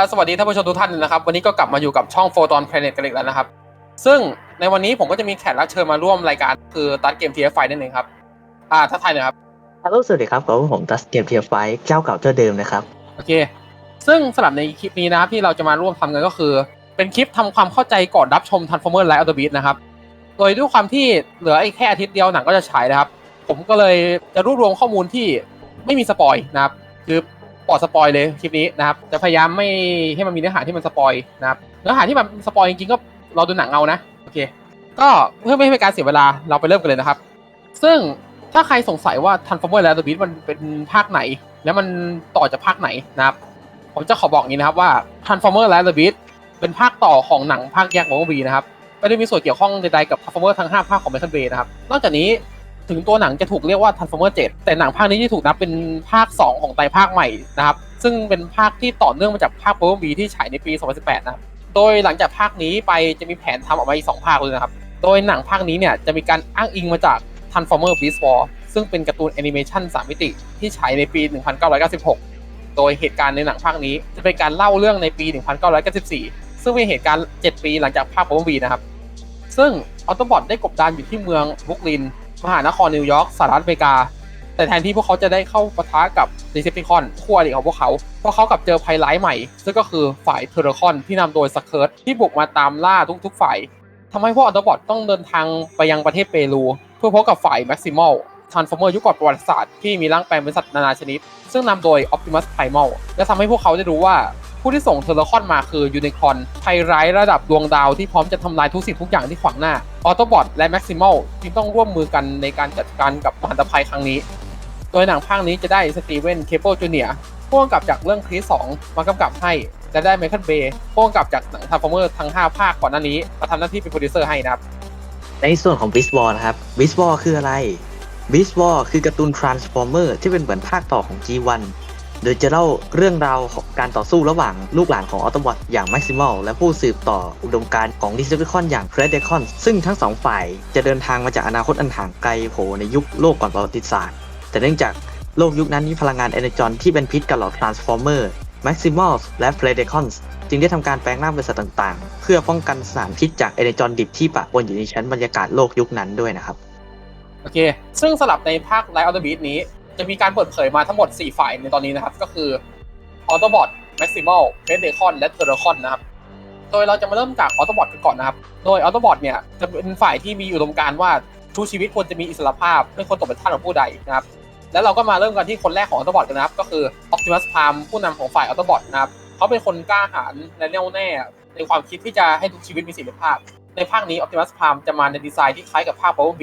อ่าสวัสดีท่านผู้ชมทุกท่านนะครับ วันนี้ก็กลับมาอยู่กับช่อง Photon Planet กันอีกแล้วนะครับ ซึ่งในวันนี้ผมก็จะมีแขกรับเชิญมาร่วมรายการคือตัดเกม TF ไฟนั่นเองครับ อ่าถ้าไทายหนะครับฮัลโหลสวัสดีครับกับผมตัสเกมเทียไฟเจ้าเก่าเจ้าเดิมนะครับ โอเค ซึ่งสำหรับในคลิปนี้นะครับที่เราจะมาร่วมทำกันก็คือ เป็นคลิปทำความเข้าใจก่อนรับชม Transformer Light of the Beast นะครับ โดยด้วยความที่เหลืออีกแค่อาทิตย์เดียวหนังก็จะฉายนะครับ ผมก็เลยจะรวบรวมข้อมูลที่ไม่มีสปอยนะครับคือ ปลอดสปอยเลยคลิปนี้นะครับจะพยายามไม่ให้มันมีเนื้อหาที่มันสปอยนะครับเนื้อหาที่มันสปอยจริงๆก็เราดูหนังเอานะโอเค ก็เพื่อไม่ให้เป็นการเสียเวลาเราไปเริ่มกันเลยนะครับ ซึ่งถ้าใครสงสัยว่า Transformer Light of the Beast มันเป็นภาคไหน แล้วมันต่อจากภาคไหนนะครับ ผมจะขอบอกนี้นะครับว่า Transformer Light of the Beast เป็นภาคต่อของหนังภาคแยกของบีนะครับไม่ได้มีส่วนเกี่ยวข้องใดๆกับ Transformer ทั้ง 5 ภาคของ Michael Bay นะครับนอกจากนี้ ถึงตัวหนังจะถูกเรียกว่า Transformer 7 แต่หนังภาคนี้ที่ถูกนับเป็นภาค 2 ของไตรภาคใหม่นะครับ ซึ่งเป็นภาคที่ต่อเนื่องมาจากภาค Power B ที่ฉายในปี 2018 นะครับ โดยหลังจากภาคนี้ไปจะมีแผนทำออกมาอีก 2 ภาคเลยนะครับ โดยหนังภาคนี้เนี่ยจะมีการอ้างอิงมาจาก Transformer Beast War ซึ่งเป็นการ์ตูนแอนิเมชัน3มิติที่ฉายในปี 1996 โดยเหตุการณ์ในหนังภาคนี้จะเป็นการเล่าเรื่องในปี 1994 ซึ่งเป็นเหตุการณ์ 7 ปีหลังจากภาค Power B นะครับซึ่งออโตบอทได้กบดานอยู่ที่เมืองบุกลิน มหานครนิวยอร์กสหรัฐอเมริกา แต่แทนที่พวกเขาจะได้เข้าปะทะกับดีเซปติคอนคู่อริของพวกเขาพวกเขากลับเจอภัยร้ายใหม่ ซึ่งก็คือฝ่ายเทอร์คอนที่นำโดยสเคิร์ตที่บุกมาตามล่าทุกๆฝ่ายทำให้พวกออโตบอทต้องเดินทางไปยังประเทศเปรูเพื่อพบกับฝ่ายแม็กซิมอลทรานส์ฟอร์เมอร์ยุคก่อนประวัติศาสตร์ที่มีร่างแปลงเป็นสัตว์นานาชนิด ซึ่งนำโดย Optimus Primal และทำให้พวกเขาได้รู้ว่า ผู้ที่ส่งเทอร์คอนมาคือยูนิคอนภัยร้ายระดับดวงดาวที่พร้อมจะทำลายทุกสิ่งทุกอย่างที่ขวางหน้า ออโตบอทและแม็กซิมอลจึงต้องร่วมมือกันในการจัดการกับมหันตภัยครั้งนี้ โดยหนังภาคนี้จะได้สตีเวนเคเบิลจูเนียผู้กำกับจากเรื่องคริส2มากำกับให้และได้ไมเคิลเบย์ผู้กำกับจากหนังทาร์ฟอร์เมอร์ทั้ง 5 ภาคก่อนหน้านี้มาทำหน้าที่เป็นโปรดิวเซอร์ให้นะครับ ในส่วนของ Beast War นะครับ Beast War คืออะไร Beast War คือการ์ตูน Transformer ที่เป็นเหมือนภาคต่อของ G1 โดยจะเล่าเรื่องราวของการต่อสู้ระหว่างลูกหลานของ Autobot อย่าง Maximal และผู้สืบต่ออุดมการณ์ของ Decepticon อย่าง Predacon ซึ่งทั้งสองฝ่ายจะเดินทางมาจากอนาคตอันห่างไกลโผในยุคโลกก่อนประวัติศาสตร์ แต่เนื่องจากโลกยุคนั้นมีพลังงาน Energon ที่เป็นพิษกับเหล่า Transformer Maximals และ Predacons จึงได้ทำการแปลงร่างเป็นสัตว์ต่างๆ เพื่อป้องกันสารพิษจาก Energon ดิบที่ปะปนอยู่ในชั้นบรรยากาศโลกยุคนั้นด้วยนะครับ โอเค ซึ่งสลับในภาค Light of the Beast นี้ จะมีการเปิดเผยมาทั้งหมด 4 ฝ่ายในตอนนี้นะครับ ก็คือ Autobot Maximal Predacon และ Terracon นะครับ โดยเราจะมาเริ่มจาก Autobot กันก่อนนะครับ โดย Autobot เนี่ยจะเป็นฝ่ายที่มีอุดมการณ์ว่าทุกชีวิตควรจะมีอิสระภาพไม่ควรตกเป็นทาสของผู้ใดนะครับ แล้วเราก็มาเริ่มกันที่คนแรกของ Autobot กันนะครับ ก็คือ Optimus Prime ผู้นำของฝ่าย Autobot นะครับเขาเป็นคนกล้าหาญและแน่วแน่ ในความคิดที่จะให้ทุกชีวิตมีเสรีภาพ ในภาคนี้ Optimus Prime จะมาในดีไซน์ที่คล้ายกับภาค Power B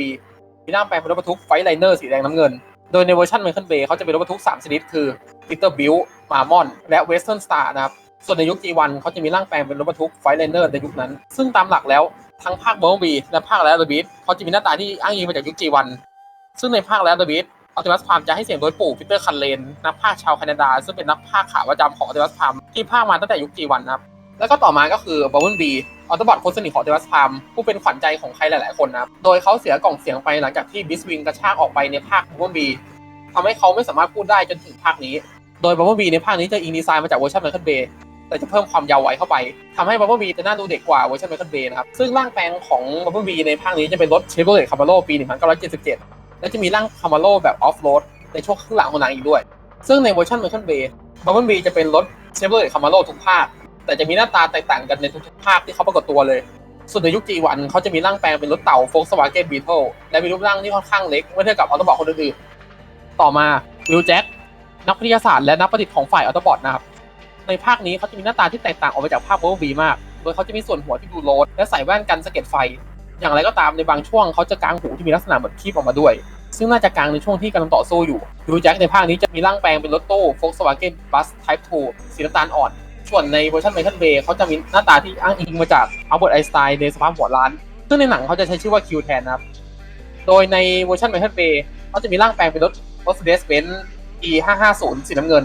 มีร่าแปลงเป็นรถบรรทุกไฟไลเนอร์สีแดงน้ำเงิน โดยในเวอร์ชันไมเคิลเบย์เขาจะเป็นรถบรรทุก 3 ชนิด คือ Peter b i l l มามอน และเวสเทิร์นสตาร์นะครับ ส่วนในยุค G1 เขาจะมีร่างแปลงเป็นรถบรรทุกไฟไลเนอร์ในยุคนั้น ซึ่งตามหลักแล้วทั้งภาค b u m b l e b e และภาคแล้ว The Beast เขาจะมีหน้าตาที่อ้างอิงมาจากยุค G1 ซึ่งในภาคแล้ว The Beast Optimus Prime จะให้เสียงโดยปู่ Peter c u l l e n นักพากชาวแคนาดา ซึ่งเป็นนักพากขาประจำของ Optimus Prime ที่พากมาตั้งแต่ยุค G1 นะครับแล้วก็ต่อมาก็คือ Bumblebee ออโตบอทคนสนิทของเดวัสพามผู้เป็นขวัญใจของใครหลาย ๆ คนนะโดยเขาเสียกล่องเสียงไปหลังจากที่บิสวิงกระชากออกไปในภาคบัมเบีทำให้เขาไม่สามารถพูดได้จนถึงภาคนี้ โดยบัมเบีในภาคนี้จะอิงดีไซน์มาจากเวอร์ชันไมเคิลเบย์แต่จะเพิ่มความยาวไวเข้าไปทำให้บัมเบิลบีจะน่าดูเด็กกว่าเวอร์ชันไมเคิลเบย์นะครับ ซึ่งร่างแปลงของบัมเบิลบีในภาคนี้จะเป็นรถเชฟโรเลตคาร์บาโลปี 1977 และจะมีร่างคาร์บาโลแบบออฟโรดในช่วงครึ่งหลังของหนังอีกด้วย ซึ่งในเวอร์ชันไมเคิลเบย์บัมเบิลบีจะเป็นรถเชฟโรเลตคาร์บาโลทุกภาค แต่จะมีหน้าตาแตกต่างกันในทุกๆภาคที่เขาปรากฏตัวเลย ส่วนในยุค G1 เขาจะมีร่างแปลงเป็นรถเต่า Volkswagen Beetle และมีรูปร่างที่ค่อนข้างเล็กเมื่อเทียบกับออโตบอทคนอื่นๆต่อมาวิลแจ็คนักวิทยาศาสตร์และนักประดิษฐ์ของฝ่ายออโตบอทนะครับในภาคนี้เขาจะมีหน้าตาที่แตกต่างออกไปจากภาค Power B มาก โดยเขาจะมีส่วนหัวที่ดูโลดและใส่แว่นกันสะเก็ดไฟ อย่างไรก็ตามในบางช่วงเขาจะกางหูที่มีลักษณะเหมือนคีบออกมาด้วย ซึ่งน่าจะกางในช่วงที่กำลังต่อสู้อยู่วิลแจ็คในภาคนี้จะมีร่างแปลงเป็นรถตู้ Volkswagen Bus Type 2สีน้ำตาลอ่อน ส่วนในเวอร์ชันไมเคิลเบย์เขาจะมีหน้าตาที่อ้างอิงมาจากอัลเบิร์ตไอน์สไตน์ในสภาพหัวล้าน ซึ่งในหนังเขาจะใช้ชื่อว่าคิวแทนนะครับ โดยในเวอร์ชันไมเคิลเบย์เขาจะมีร่างแปลงเป็นรถ Mercedes-Benz E550 สีน้ำเงิน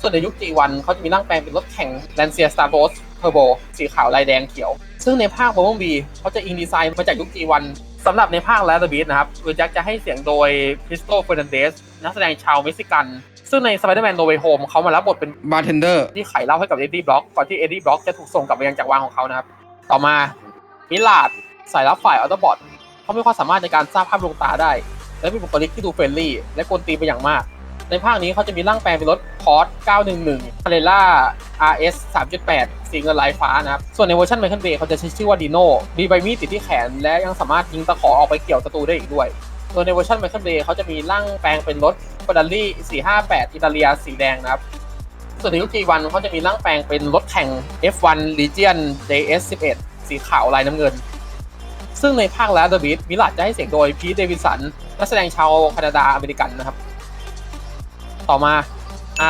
ส่วนในยุค G1 เขาจะมีร่างแปลงเป็นรถแข่ง Lancia Starboss Turbo สีขาวลายแดงเขียว ซึ่งในภาค b u m b l e b e เขาจะอิงดีไซน์มาจากยุค G1 สำหรับในภาค l a t h e Beast นะครับวิลแจ็คจะให้เสียงโดยคริสโตเฟอร์นันเดสนักแสดงชาวเม็กซิกัน ซึ่งใน Spider-Man No Way Home เขามารับบทเป็นบาร์เทนเดอร์ที่ไขเล่าให้กับเอ็ดดี้บล็อกก่อนที่เอ็ดดี้บล็อกจะถูกส่งกลับไปยังจักรวาลของเขานะครับ ต่อมามิลาดสายลับฝ่ายอัลเตอร์บอทเขามีความสามารถในการสร้างภาพลวงตาได้ และมีบุคลิกที่ดูเฟรนลี่ และกวนตีนไปอย่างมาก ในภาคนี้เขาจะมีร่างแปลงเป็นรถพอร์ต911 c a r r e r a RS 3.8 สีเงินลายฟ้านะครับ ส่วนในเวอร์ชันไมเคิลเบย์เขาจะใช้ชื่อว่าดีโน่มีใบมีดติดที่แขน และยังสามารถยิงตะขอออกไปเกี่ยวศัตรูได้อีกด้วย โดยในเวอร์ชันไมเคิลเบย์เขาจะมีร่างแปลงเป็นรถฟอร์ดารี่458 อิตาเลียสีแดงนะครับ ส่วนในยุค G1 เขาจะมีร่างแปลงเป็นรถแข่ง F1 Legion JS11 สีขาวลายน้ำเงิน ซึ่งในภาคแล้ว The Beat มิลาดจะให้เสียงโดยพีทเดวิสันนักแสดงชาวแคนาดาอเมริกันนะครับ ต่อมา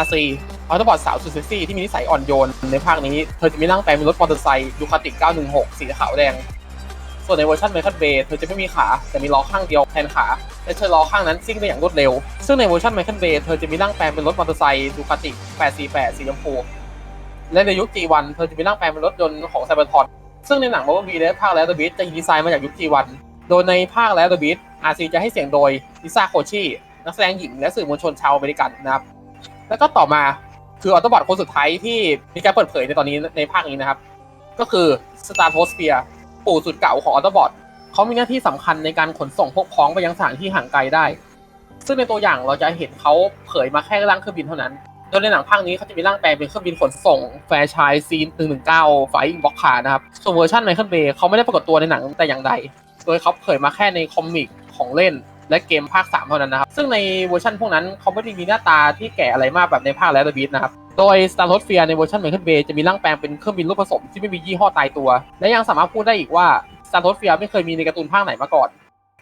RC ออโตบอทสาวสุดเซ็กซี่ที่มีนิสัยอ่อนโยน ในภาคนี้เธอจะมีร่างแปลงเป็นรถมอเตอร์ไซค์ดูคาติ916 สีขาวแดง ส่วนในเวอร์ชันไมเคิลเบย์เธอจะไม่มีขาแต่มีล้อข้างเดียวแทนขา และเธอล้อข้างนั้นซิ่งได้อย่างรวดเร็ว ซึ่งในเวอร์ชันไมเคิลเบย์เธอจะมีร่างแปลงเป็นรถมอเตอร์ไซค์ดูคาติ 848 สีชมพู และในยุค G1 เธอจะมีร่างแปลงเป็นรถยนต์ของไซเบอร์ทอนซึ่งในหนังมาร์บีและภาคแล้ว The Beat จะดีไซน์มาจากยุค G1 โดยในภาคแล้ว The Beat RC จะให้เสียงโดยลิซ่าโคชีนักแสดงหญิงและสื่อมวลชนชาวอเมริกันนะครับแล้วก็ต่อมาคือออโตบอทคนสุดท้ายที่มีการเปิดเผยในตอนนี้ในภาคนี้นะครับ ก็คือ Star t o s p h e r e ปู่สุดเก่าของออโตบอทเขามีหน้าที่สำคัญในการขนส่งพวกพ้องไปยังสถานที่ห่างไกลได้ ซึ่งในตัวอย่างเราจะเห็นเขาเผยมาแค่ร่างเครื่องบินเท่านั้น โดยในหนังภาคนี้เขาจะมีร่างแปลงเป็นเครื่องบินขนส่ง แฟร์ชายซีน119ไฟอิงบ็อกคานะครับ ส่วนเวอร์ชันไมเคิลเบย์เขาไม่ได้ปรากฏตัวในหนังแต่อย่างใด โดยเขาเผยมาแค่ในคอมิกของเล่นและเกมภาค 3 เท่านั้นนะครับ ซึ่งในเวอร์ชันพวกนั้นเขาไม่ได้มีหน้าตาที่แก่อะไรมากแบบในภาคแลดบีทนะครับ โดย Star t o s p h e r ในเวอร์ชันไมเคิลเบย์จะมีร่างแปลงเป็นเครื่องบินรูปผสมที่ไม่มียี่ห้อตายตัว และยังสามารถพูดได้อีกว่า Star t o s p h e r ไม่เคยมีในการ์ตูนภาคไหนมาก่อน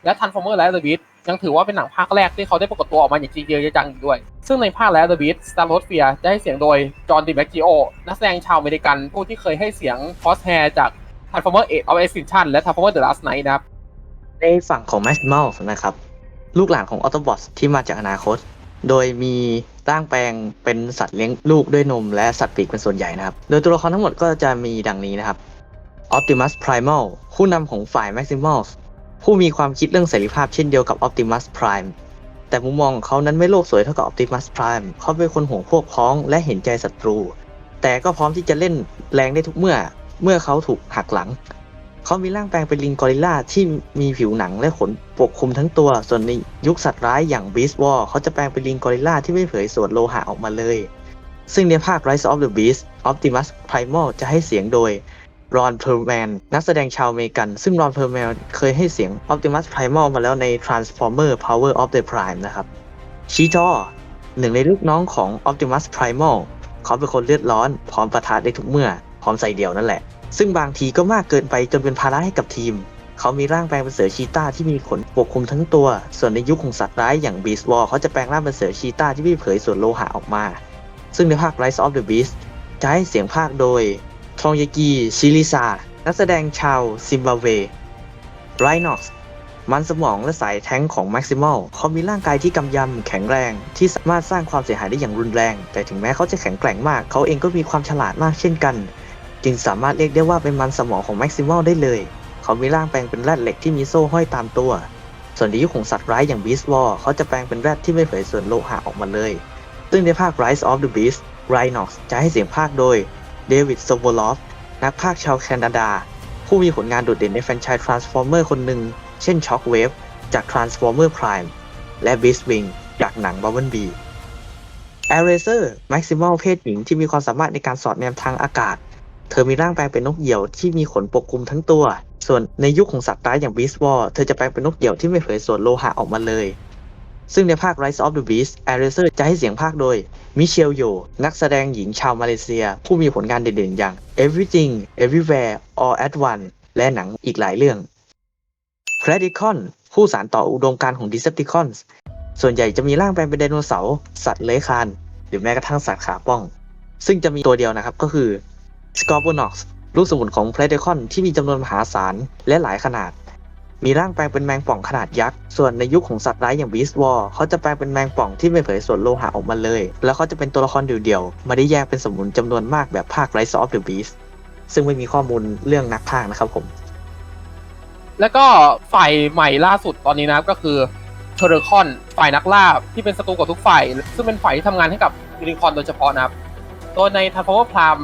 และ Transformer และ The Beast ยังถือว่าเป็นหนังภาคแรกที่เขาได้ปรากฏตัวออกมาอย่างจริงจังอีกด้วย ซึ่งในภาคแล้ว The Beast Star Lord Fear จะให้เสียงโดยจอห์นดิแมกจิโอนักแสดงชาวอเมริกันผู้ที่เคยให้เสียง Crosshair จาก Transformer 8 of Extinction และ Transformer The Last Night นะครับในฝั่งของ m a x m a l นะครับลูกหลานของ Autobots ที่มาจากอนาคต โดยมีร่างแปลงเป็นสัตว์เลี้ยงลูกด้วยนมและสัตว์ปีกเป็นส่วนใหญ่นะครับ โดยตัวละครทั้งหมดก็จะมีดังนี้นะครับ Optimus Primal ผู้นำของฝ่าย Maximals ผู้มีความคิดเรื่องเสรีภาพเช่นเดียวกับ Optimus Prime แต่มุมมองของเขานั้นไม่โลกสวยเท่ากับ Optimus Prime เขาเป็นคนห่วงพวกพ้องและเห็นใจศัตรู แต่ก็พร้อมที่จะเล่นแรงได้ทุกเมื่อ เมื่อเขาถูกหักหลัง เขามีร่างแปลงเป็นลิงกอริลลาที่มีผิวหนังและขนปกคลุมทั้งตัว ส่วนในยุคสัตว์ร้ายอย่าง Beast War เขาจะแปลงเป็นลิงกอริลลาที่ไม่เผยส่วนโลหะออกมาเลย ซึ่งในภาค Rise of the Beast Optimus Primal จะให้เสียงโดยรอนเพอร์แมนนักแสดงชาวอเมริกัน ซึ่งรอนเพอร์แมนเคยให้เสียง Optimus Primal มาแล้วใน Transformer Power of the Prime นะครับชีจอหนึ่งในลูกน้องของ Optimus Primal เขาเป็นคนเลือดร้อน พร้อมประทะได้ทุกเมื่อ พร้อมใส่เดียวนั่นแหละ ซึ่งบางทีก็มากเกินไปจนเป็นภาระให้กับทีม เขามีร่างแปลงเป็นเสือชีต้าที่มีขนปกคลุมทั้งตัว ส่วนในยุคของสัตว์ร้ายอย่าง Beast War เขาจะแปลงร่างเป็นเสือชีต้าที่ม่เผยส่วนโลหะออกมา ซึ่งในภาค Rise of the Beast จะให้เสียงภาคโดยทองยากิชิริซา นักแสดงชาวซิมบาเวไรน็อกซ์มันสมองและสายแท้งของ Maximal เขามีร่างกายที่กำยำแข็งแรง ที่สามารถสร้างความเสียหายได้อย่างรุนแรง แต่ถึงแม้เขาจะแข็งแกร่งมาก เขาเองก็มีความฉลาดมากเช่นกัน จึงสามารถเรียกได้ว่าเป็นมันสมองของ Maximal ได้เลย เขามีร่างแปลงเป็นแรดเหล็กที่มีโซ่ห้อยตามตัว ส่วนในยุคของสัตว์ร้ายอย่าง Beast War เขาจะแปลงเป็นแรดที่ไม่เผยส่วนโลหะออกมาเลย ซึ่งในภาค Rise of the Beast Rhinox จะให้เสียงภาคโดยเดวิดโซโวลอฟนักพากย์ชาวแคนาดา ผู้มีผลงานโดดเด่นในแฟรนไชส์ Transformer คนหนึ่ง เช่น Shockwave จาก Transformer Prime และ Beastwing จากหนัง Bumblebee a r a z e r Maximal เพศหญิงที่มีความสามารถในการสอดแนมทางอากาศ เธอมีร่างแปลงเป็นนกเหยี่ยวที่มีขนปกคลุมทั้งตัว ส่วนในยุคของสัตว์ร้ายอย่าง Beast War เธอจะแปลงเป็นนกเหยี่ยวที่ไม่เผยส่วนโลหะออกมาเลย ซึ่งในภาค Rise of the Beast a r a z e r จะให้เสียงภาคโดยมิเชลโยนักแสดงหญิงชาวมาเลเซีย ผู้มีผลงานเด่นๆอย่าง Everything Everywhere All at Once และหนังอีกหลายเรื่อง Predacon ผู้สานต่ออุดมการณ์ของ Decepticons ส่วนใหญ่จะมีร่างแปลงเป็นไดโนเสาร์สัตว์เลื้อยคลานหรือแม้กระทั่งสัตว์ขาป้อง ซึ่งจะมีตัวเดียวนะครับก็คือ Scorponok ลูกสมุนของ Predacon ที่มีจำนวนมหาศาลและหลายขนาด มีร่างแปลงเป็นแมงป่องขนาดยักษ์ ส่วนในยุคของสัตว์ร้ายอย่าง Beast War เขาจะแปลงเป็นแมงป่องที่ไม่เผยส่วนโลหะออกมาเลย แล้วเขาจะเป็นตัวละครเดี่ยวๆไม่ได้แยกเป็นสมุนจำนวนมากแบบภาค Rise of the Beast ซึ่งไม่มีข้อมูลเรื่องนักพากนะครับผม แล้วก็ฝ่ายใหม่ล่าสุดตอนนี้นะครับก็คือเทอร์คอนฝ่ายนักล่าที่เป็นศัตรูกับทุกฝ่าย ซึ่งเป็นฝ่ายที่ทำงานให้กับยูนิคอนโดยเฉพาะนะครับโดยในทันฟอร์พราม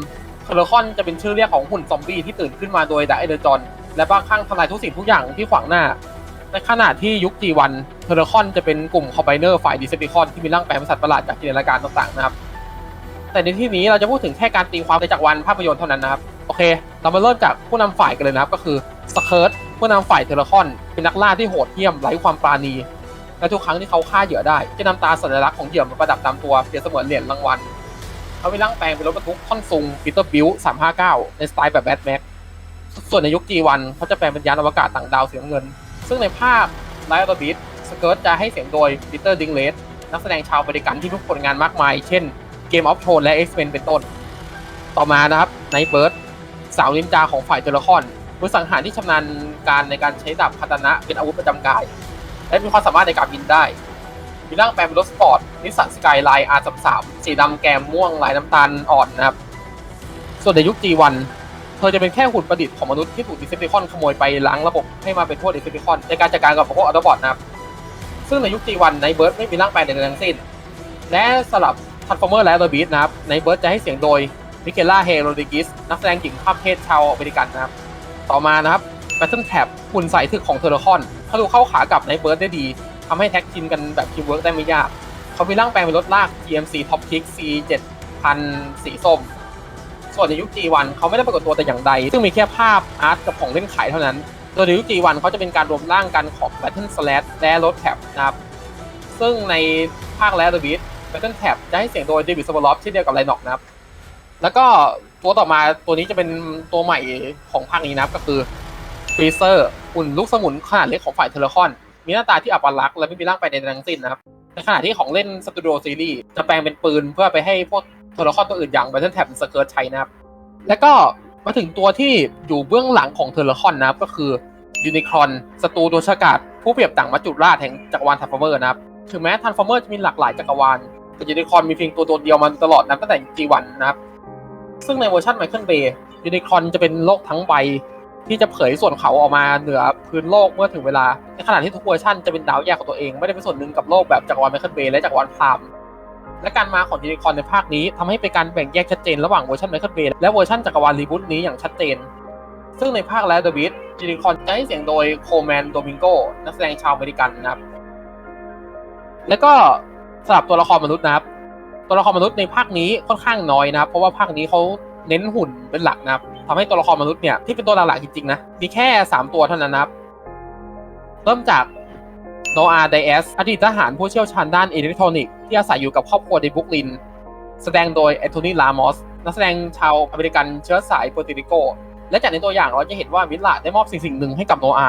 เทอร์คอนจะเป็นชื่อเรียกของหุ่นซอมบี้ที่ตื่นขึ้นมาโดยดาเอเดอร์จอนและบ้าคลั่งทำลายทุกสิ่งทุกอย่างที่ขวางหน้า ในขณะที่ยุค G1 เทอร์คอนจะเป็นกลุ่มคอมไบเนอร์ฝ่ายดิเซติคอนที่มีร่างแปลงเป็นสัตว์ประหลาดจากจินตนาการต่างๆนะครับ แต่ในที่นี้เราจะพูดถึงแค่การตีความในจักรวาลภาพยนตร์เท่านั้นนะครับ โอเค เรามาเริ่มจากผู้นำฝ่ายกันเลยนะครับ ก็คือสเคิร์ตผู้นำฝ่ายเทเลคอน เป็นนักล่าที่โหดเหี้ยมไร้ความปราณีและทุกครั้งที่เขาฆ่าเหยื่อได้ จะนำตาสัญลักษณ์ของเหยื่อมาประดับตามตัวเปรียบเสมือนเหรียญรางวัล เขามีร่างแปลงเป็นรถบรรทุกท่อนซุงปีเตอร์บิล359ในสไตล์แบบแบทแม็กส่วนในยุค G1 เขาจะแปลงเป็นยานอวกาศต่างดาวสีน้ำเงิน ซึ่งในภาพไลท์ออร์บิทสเกิร์ตจะให้เสียงโดยปีเตอร์ดิงเลสนักแสดงชาวอเมริกันที่มีผลงานมากมาย เช่น Game of Thrones และ X-Men เป็นต้น ต่อมานะครับไนเบิร์ดสาวนินจาของฝ่ายเทเลคอนมือสังหารที่ชำนาญการในการใช้ดาบคาตานะเป็นอาวุธประจำกาย และมีความสามารถในการบินได้ มีร่างแปลงเป็นรถสปอร์ตนิสสันสกายไลน์ R33 สีดำแกมม่วงลายน้ำตาลอ่อนนะครับ ส่วนในยุค G1 เธอจะเป็นแค่หุ่นประดิษฐ์ของมนุษย์ที่ถูกดิเซปติคอนขโมยไปล้างระบบให้มาเป็นพวกดิเซปติคอนในการจัดการกับพวกออโตบอทนะครับ ซึ่งในยุค G1 ในเบิร์ดไม่มีร่างแปลงใดๆทั้งสิ้น และสลับทันฟอร์เมอร์และโรบีทนะครับในเบิร์ดจะให้เสียงโดยมิเกล่าเฮโรดิกิสนักแสดงหญิงข้ามเพศชาวอเมริกันนะครับ ต่อมานะครับ Battle Cap หุ่นใส่ถึกของเทอร์คอนเขาดูเข้าขากับในเบิร์ดได้ดีำให้แท็กทีมกันแบบทีมเวิร์กได้ไม่ยาก เขามีร่างแปลงเป็นรถลาก GMC Top Kick C 7000สีส้ม ส่วนในยุค G1 เขาไม่ได้ปรากฏตัวแต่อย่างใด ซึ่งมีแค่ภาพอาร์ตกับของเล่นขายเท่านั้น โดยในยุค G1 เขาจะเป็นการรวมร่างกันของ Battle Slash และ Road Cap นะครับ ซึ่งในภาคและ The Beat Battle Cap จะให้เสียงโดยเดวิดสวอลอฟเช่นเดียวกับไลน็อกนะครับ แล้วก็ตัวต่อมาตัวนี้จะเป็นตัวใหม่ของภาคนี้นะครับก็คือฟรีเซอร์หุ่นลูกสมุนขนาดเล็กของฝ่ายเทเลคอน มีหน้าตาที่อัปลักษณ์และไม่มีร่างไปในทั้งสิ้นนะครับ ในขณะที่ของเล่นสตูดิโอซีรีส์จะแปลงเป็นปืนเพื่อไปให้พวกเทเลคอนตัวอื่นอย่าง Battle Tab สเกิร์ตใช้นะครับ แล้วก็มาถึงตัวที่อยู่เบื้องหลังของเทเลคอนนะครับก็คือยูนิครอนศัตรูตัวฉกาจผู้เปรียบต่างมัจจุราชแห่งจักรวาลทันฟอร์เมอร์นะครับ ถึงแม้ทันฟอร์เมอร์จะมีหลากหลายจักรวาลแต่ยูนิครอนมีเพียงตัวตัวเดียวมาตลอดนับตั้งแต่ G1 นะครับ ซึ่งในเวอร์ชันไมเคิลเบย์ยูนิครอนจะเป็นโลกทั้งใบ ที่จะเผยส่วนเขาออกมาเหนือพื้นโลกเมื่อถึงเวลา ในขณะที่ทุกเวอร์ชันจะเป็นดาวแยกของตัวเอง ไม่ได้เป็นส่วนหนึ่งกับโลกแบบจักรวาลไมเคิลเบย์และจักรวาลพรามและการมาของยูนิครอนในภาคนี้ทำให้เป็นการแบ่งแยกชัดเจนระหว่างเวอร์ชันไมเคิลเบย์และเวอร์ชันจักรวาลรีบูตนี้อย่างชัดเจน ซึ่งในภาคและเดอะบิทยูนิครอนจะให้เสียงโดยโคแมนโดมิงโกนักแสดงชาวอเมริกันนะครับ แล้วก็สำหรับตัวละครมนุษย์นะครับ ตัวละครมนุษย์ในภาคนี้ค่อนข้างน้อยนะครับ เพราะว่าภาคนี้เขา เน้นหุ่นเป็นหลักนะครับทำให้ตัวละครมนุษย์เนี่ยที่เป็นตัวหลักๆจริงๆนะมีแค่ 3 ตัวเท่านั้นนะครับ เริ่มจากโนอาไดเอสอดีตทหารผู้เชี่ยวชาญด้านอิเล็กทรอนิกส์ที่อาศัยอยู่กับครอบครัวในบุกลิน แสดงโดยแอนโทนีลามอสนักแสดงชาวอเมริกันเชื้อสายโปรตุริโก และจากในตัวอย่างเราจะเห็นว่ามิลลาได้มอบสิ่งสิ่งหนึ่งให้กับโนอา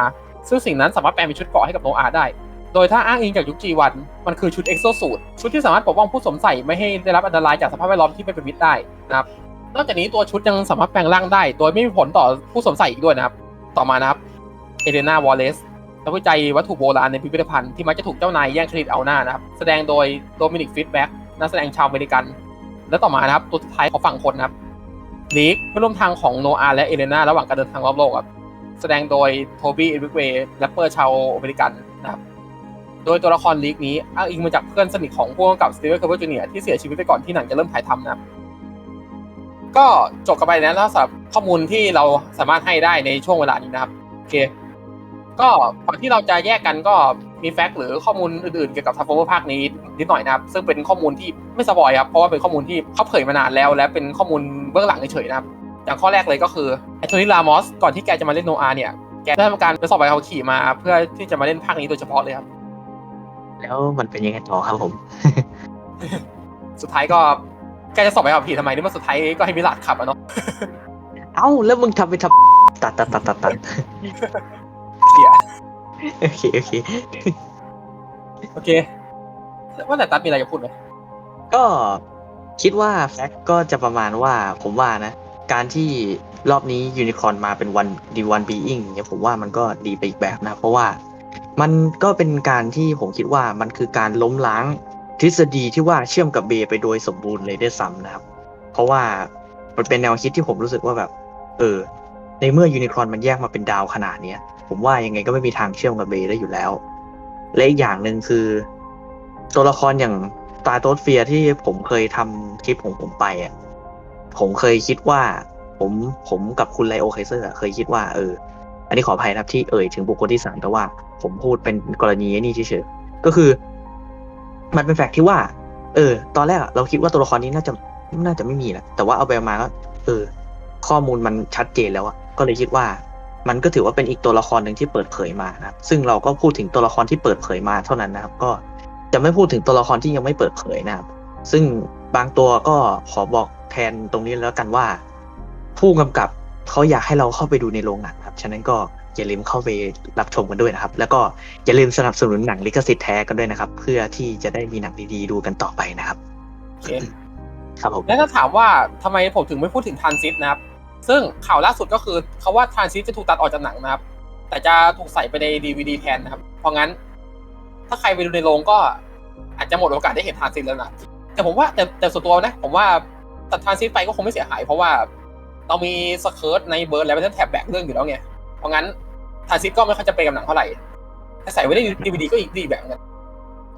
ซึ่งสิ่งนั้นสามารถแปลงเป็นชุดเกราะให้กับโนอาได้ โดยถ้าอ้างอิงจากยุค G1 มันคือชุดเอ็กโซสูทชุดที่สามารถปกป้องผู้สวมใส่ไม่ให้ได้รับอันตรายจากสภาพแวดล้อมที่ไม่เป็นมิตรได้นะครับ นอกจากนี้ตัวชุดยังสามารถแปลงร่างได้ โดยไม่มีผลต่อผู้สวมใส่อีกด้วยนะครับ ต่อมานะครับ เอเดนาวอลเลสนักวิจัยวัตถุโบราณในพิพิธภัณฑ์ที่มักจะถูกเจ้านายแย่งเครดิตเอาหน้านะครับ แสดงโดยโดมินิกฟิตแบ็กนักแสดงชาวอเมริกัน และต่อมานะครับ ตัวสุดท้ายของฝั่งคนนะครับลีกเพื่อนร่วมทางของโนอาและเอเลนาระหว่างการเดินทางรอบโลกครับ แสดงโดยโทบี้เอริกเวย์แรปเปอร์ชาวอเมริกันนะครับ โดยตัวละครลีกนี้อ้างอิงมาจากเพื่อนสนิทของผู้กำกับสตีเวนคาร์เบอร์จูเนียร์ที่เสียชีวิตไปก่อนที่หนังจะเริ่มถ่ายทำนะครับ ก็จบกันไปแล้วสำหรับข้อมูลที่เราสามารถให้ได้ในช่วงเวลานี้นะครับโอเค ก็ก่อนที่เราจะแยกกันก็มีแฟกต์หรือข้อมูลอื่นๆเกี่ยวกับทัฟเฟอร์ภาคนี้นิดหน่อยนะครับ ซึ่งเป็นข้อมูลที่ไม่สปอยครับเพราะว่าเป็นข้อมูลที่เขาเผยมานานแล้ว และเป็นข้อมูลเบื้องหลังเฉยๆนะครับ อย่างข้อแรกเลยก็คือแอนโทนีลามอสก่อนที่แกจะมาเล่นโนอาเนี่ยแกได้ทำการไปสอบใบขับขี่มา เพื่อที่จะมาเล่นภาคนี้โดยเฉพาะเลยครับ แล้วมันเป็นยังไงต่อครับผม สุดท้ายก็ แกจะสอบใบขับขี่ทำไมนี่มันสุดท้ายก็ให้มิลาดขับอะเนาะเอ้าแล้วมึงทำไปทำตัดตัดตัดตัดตัดเสียโอเคโอเคโอเคว่าแต่ตัดมีอะไรจะพูดไหมก็คิดว่าแฟกต์ก็จะประมาณว่าผมว่านะ การที่รอบนี้ยูนิคอร์นมาเป็นวันดีวันบีอิงเนี่ยผมว่ามันก็ดีไปอีกแบบนะ เพราะว่ามันก็เป็นการที่ผมคิดว่ามันคือการล้มล้าง ทฤษฎีที่ว่าเชื่อมกับเบย์ไปโดยสมบูรณ์เลยได้ซ้ำนะครับ เพราะว่ามันเป็นแนวคิดที่ผมรู้สึกว่าแบบ เออ ในเมื่อยูนิคอร์นมันแยกมาเป็นดาวขนาดเนี้ยผมว่ายังไงก็ไม่มีทางเชื่อมกับเบย์ได้อยู่แล้ว และอีกอย่างหนึ่งคือ ตัวละครอย่างตาโตสเฟียที่ผมเคยทำคลิปของผมไปอะผมเคยคิดว่า ผมผมกับคุณไลโอไคเซอร์เคยคิดว่าเออ อันนี้ขออภัยนะครับที่เอ่ยถึงบุคคลที่สามแต่ว่า ผมพูดเป็นกรณีนี่เฉยๆก็คือ มันเป็นแฟกต์ที่ว่า เออ ตอนแรกเราคิดว่าตัวละครนี้น่าจะน่าจะไม่มีแหละแต่ว่าเอาไปมาก็เออ ข้อมูลมันชัดเจนแล้วอะก็เลยคิดว่า มันก็ถือว่าเป็นอีกตัวละครหนึ่งที่เปิดเผยมานะครับซึ่งเราก็พูดถึงตัวละครที่เปิดเผยมาเท่านั้นนะครับ ก็จะไม่พูดถึงตัวละครที่ยังไม่เปิดเผยนะครับ ซึ่งบางตัวก็ขอบอกแทนตรงนี้แล้วกันว่า ผู้กำกับเขาอยากให้เราเข้าไปดูในโรงหนังครับ ฉะนั้นก็ อย่าลืมเข้าไปรับชมกันด้วยนะครับ แล้วก็อย่าลืมสนับสนุนหนังลิขสิทธิ์แท้กันด้วยนะครับ เพื่อที่จะได้มีหนังดีๆดูกันต่อไปนะครับโอเคครับผมแล้วถ้าถามว่าทำไมผมถึงไม่พูดถึงทรานซิสนะครับ ซึ่งข่าวล่าสุดก็คือเขาว่าทรานซิสจะถูกตัดออกจากหนังนะครับ แต่จะถูกใส่ไปในดีวดีแทนนะครับ เพราะงั้น ถ้าใครไปดูในโรงก็อาจจะหมดโอกาสได้เห็นทรานซิสแล้วนะแต่ผมว่าแต่แต่ส่วนตัวนะ ผมว่าตัดทรานซิสไปก็คงไม่เสียหาย เพราะว่าเรามีสเคิร์ตในเบิร์ดแล้วเป็นแถบแบกเรื่องอยู่แล้วไง เพราะงั้นทรานซิสก็ไม่ค่อยจะเป็นกับหนังเท่าไหร่แต่ใส่ไว้ในดีวดีก็อีกดีแบบนึง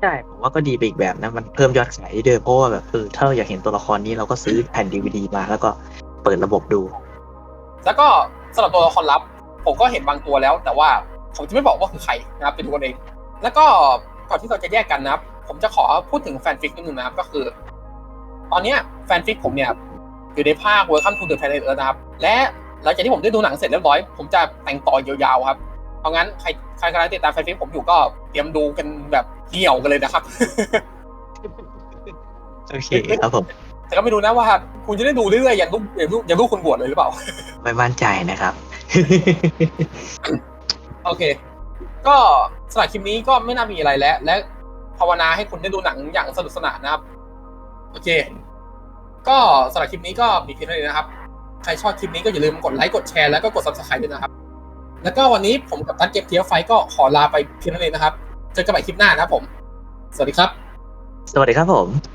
ใช่ ผมว่าก็ดีไปอีกแบบนะ มันเพิ่มยอดขายได้ด้วยเพราะว่าแบบเออถ้าเราอยากเห็นตัวละครนี้เราก็ซื้อแผ่นดีวดีมาแล้วก็เปิดระบบดู แล้วก็สำหรับตัวละครลับ ผมก็เห็นบางตัวแล้ว แต่ว่าผมจะไม่บอกว่าคือใครนะครับไปดูกันเอง แล้วก็ก่อนที่เราจะแยกกันนะครับ ผมจะขอพูดถึงแฟนฟิกนิดนึงนะครับ ก็คือ ตอนเนี้ยแฟนฟิกผมเนี่ยอยู่ในภาค Welcome to the Planet Earth นะครับ และ หลังจากที่ผมได้ดูหนังเสร็จเรียบร้อย ผมจะแต่งต่อยาวๆครับเพราะงั้นใครใครกำลังติดตามแฟนฟิกผมอยู่ก็เตรียมดูกันแบบเหี่ยวกันเลยนะครับ โอเคครับผม แต่ก็ไม่รู้นะว่า คุณจะได้ดูเรื่อยๆอย่างลูกอย่างลูกอย่างลูกคุณบวชเลยหรือเปล่า ไม่มั่นใจนะครับ โอเค ก็สำหรับคลิปนี้ก็ไม่น่ามีอะไรแล้ว และภาวนาให้คุณได้ดูหนังอย่างสนุกสนานนะครับ โอเค ก็สำหรับคลิปนี้ก็มีเพียงเท่านี้นะครับ ใครชอบคลิปนี้ก็อย่าลืมกดไลค์กดแชร์แล้วก็กด subscribe ด้วยนะครับ แล้วก็วันนี้ผมกับตันเก็บเทียไฟก็ขอลาไปเพียงเท่านี้นะครับ เจอกันใหม่คลิปหน้านะครับผม สวัสดีครับ สวัสดีครับผม